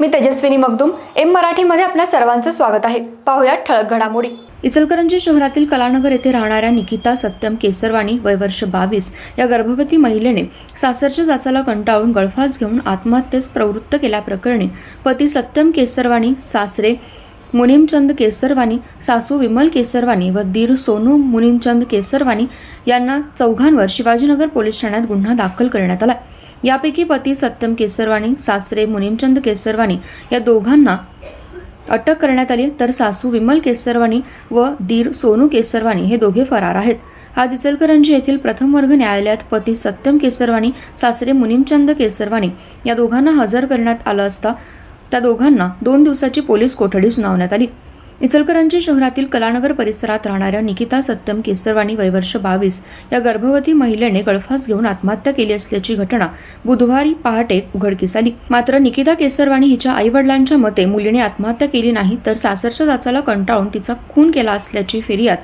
मी Tejaswini Magdum M मराठीमध्ये आपल्या सर्वांचं स्वागत आहे. पाहुयात ठळक घडामोडी. इचलकरंजी शहरातील कलानगर येथे राहणाऱ्या निकिता सत्यम केसरवाणी वयवर्ष बावीस या गर्भवती महिलेने सासरच्या जाचाला कंटाळून गळफास घेऊन आत्महत्येस प्रवृत्त केल्याप्रकरणी पती सत्यम केसरवाणी सासरे मुनीमचंद केसरवाणी सासू विमल केसरवाणी व दीर सोनू मुनीमचंद केसरवाणी यांना चौघांवर शिवाजीनगर पोलीस ठाण्यात गुन्हा दाखल करण्यात आला यापैकी पती सत्यम केसरवाणी सासरे मुनीमचंद केसरवाणी या दोघांना अटक करण्यात आली तर सासू विमल केसरवाणी व दीर सोनू केसरवाणी हे दोघे फरार आहेत. आज इचलकरंजी येथील प्रथम वर्ग न्यायालयात पती सत्यम केसरवाणी सासरे मुनिमचंद केसरवाणी या दोघांना हजर करण्यात आलं असता त्या दोघांना दोन दिवसाची पोलीस कोठडी सुनावण्यात आली. इचलकरंजी शहरातील कलानगर परिसरात राहणाऱ्या निकिता सत्यम केसरवाणी वयवर्ष बावीस या गर्भवती महिलेने गळफास घेऊन आत्महत्या केली असल्याची घटना बुधवारी पहाटे उघडकीस आली. मात्र निकिता केसरवाणी हिच्या आईवडिलांच्या मते मुलीने आत्महत्या केली नाही तर सासरच्या जाचाला कंटाळून तिचा खून केला असल्याची फिर्याद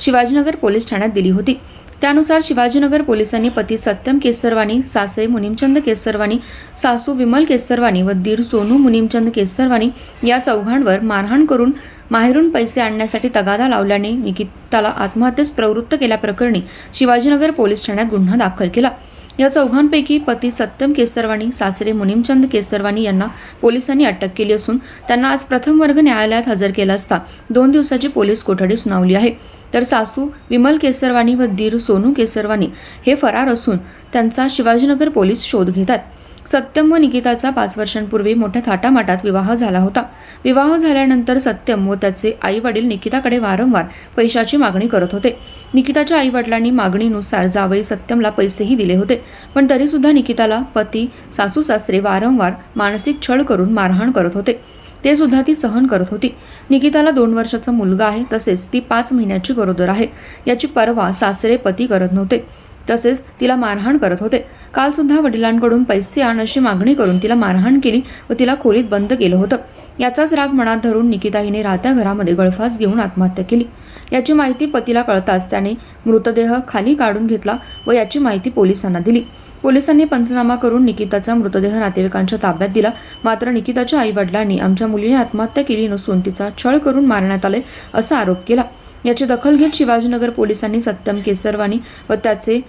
शिवाजीनगर पोलीस ठाण्यात दिली होती. त्यानुसार शिवाजीनगर पोलिसांनी पती सत्यम केसरवाणी सासरे मुनीमचंद केसरवाणी सासू विमल केसरवाणी व दीर सोनू मुनीमचंद केसरवाणी या चौघांवर मारहाण करून माहेरून पैसे आणण्यासाठी तगादा लावल्याने निकिताला आत्महत्येस प्रवृत्त केल्याप्रकरणी शिवाजीनगर पोलीस ठाण्यात गुन्हा दाखल केला. या चौघांपैकी पती सत्यम केसरवाणी सासरे मुनीमचंद केसरवाणी यांना पोलिसांनी अटक केली असून त्यांना आज प्रथम वर्ग न्यायालयात हजर केला असता दोन दिवसाची पोलीस कोठडी सुनावली आहे. तर सासू विमल केसरवाणी व दीर सोनू केसरवाणी हे फरार असून त्यांचा शिवाजीनगर पोलीस शोध घेतात. सत्यम व निकिताचा पाच वर्षांपूर्वी मोठ्या थाटामाटात विवाह झाला होता. विवाह झाल्यानंतर सत्यम व त्याचे आई वडील निकिताकडे वारंवार पैशाची मागणी करत होते. निकिताच्या आई वडिलांनी मागणीनुसार जावई सत्यमला पैसेही दिले होते पण तरीसुद्धा निकिताला पती सासू सासरे वारंवार मानसिक छळ करून मारहाण करत होते. ते सुद्धा ती सहन करत होती. निकिताला दोन वर्षाचा मुलगा आहे तसेच ती पाच महिन्याची गरोदर आहे. याची पर्वा सासरे पती करत नव्हते. तसेच तिला मारहाण करत होते. कालसुद्धा वडिलांकडून पैसे आण अशी मागणी करून तिला मारहाण केली व तिला खोलीत बंद केलं होतं. याचाच राग मनात धरून निकिता हिने राहत्या घरामध्ये गळफास घेऊन आत्महत्या केली. याची माहिती पतीला कळताच त्याने मृतदेह खाली काढून घेतला व याची माहिती पोलिसांना दिली. पोलिसांनी पंचनामा करून निकिताचा मृतदेह नातेवाईकांच्या ताब्यात दिला. मात्र निकिताच्या आई वडिलांनी आमच्या मुलीने आत्महत्या केली नसून तिचा छळ करून मारण्यात आले असा आरोप केला. याची दखल घेत शिवाजीनगर पोलिसांनी सत्यम केसरवाणी व त्याचे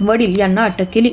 वडील यांना अटक केली.